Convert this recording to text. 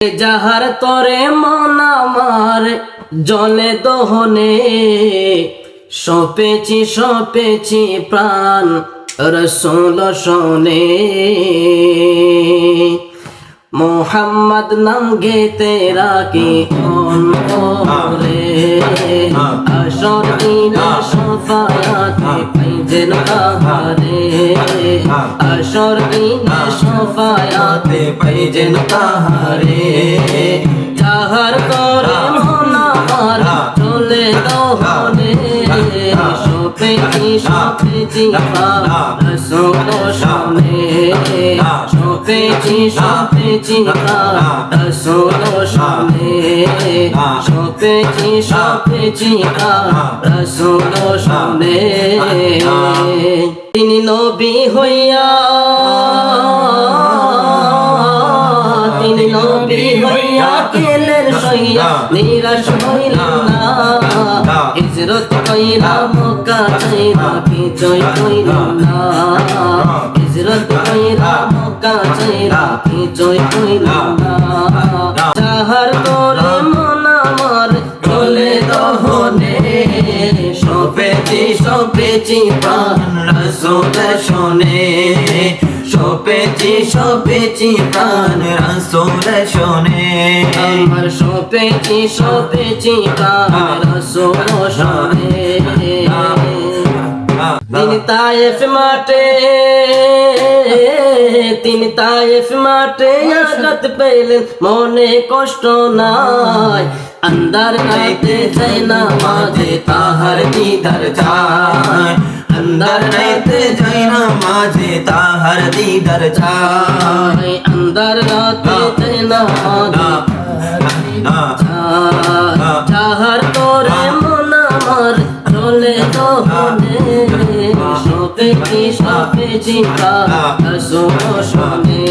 যাহার তরে মন আমার জলে দহনে সপেছি সপেছি প্রাণ রসুল শোনে। মোহাম্মদ নাম গেতে রাখি অন্তরে আসর দিনে সফায়াতে পাইজেন তাহারে আসর সফায়াতে পাইজেন তাহারে যাহার করে মন আমার চলে দহনে সপেছি সপেছি রসুল শোনে সপেছি সপেছি রসুল শোনে সপেছি শোনে তিনি নবী হইয়া, তিনি নবী হইয়া কেলের সইয়া নিরাশ হইল না। হিজরত কইরা মক্কা চাইরা বিজয় কইল না। হিজরত কইরা মক্কা চাইরা বিজয় কইল না যাহার করে মন আমার চলে দহনে সপেছি সপেছি প্রাণ রসুল শোনে সপেছি সপেছি প্রাণ রসুল শোনে আমার সপেছি সপেছি প্রাণ রসুল শোনে তিনি তায়েফ মাঠে দিন তাইফ মাঠে আঘাত পেলেন মনে কষ্ট নাই। আন্দার গাইতে যাই না মাঝে তাহার দিদার যায় আন্দার গাইতে যাই না মাঝে তাহার দিদার যায় আন্দার গাইতে যাই না মাঝে তাহার দিদার যায় চলে কি সবে চিন্তা কা শোনে।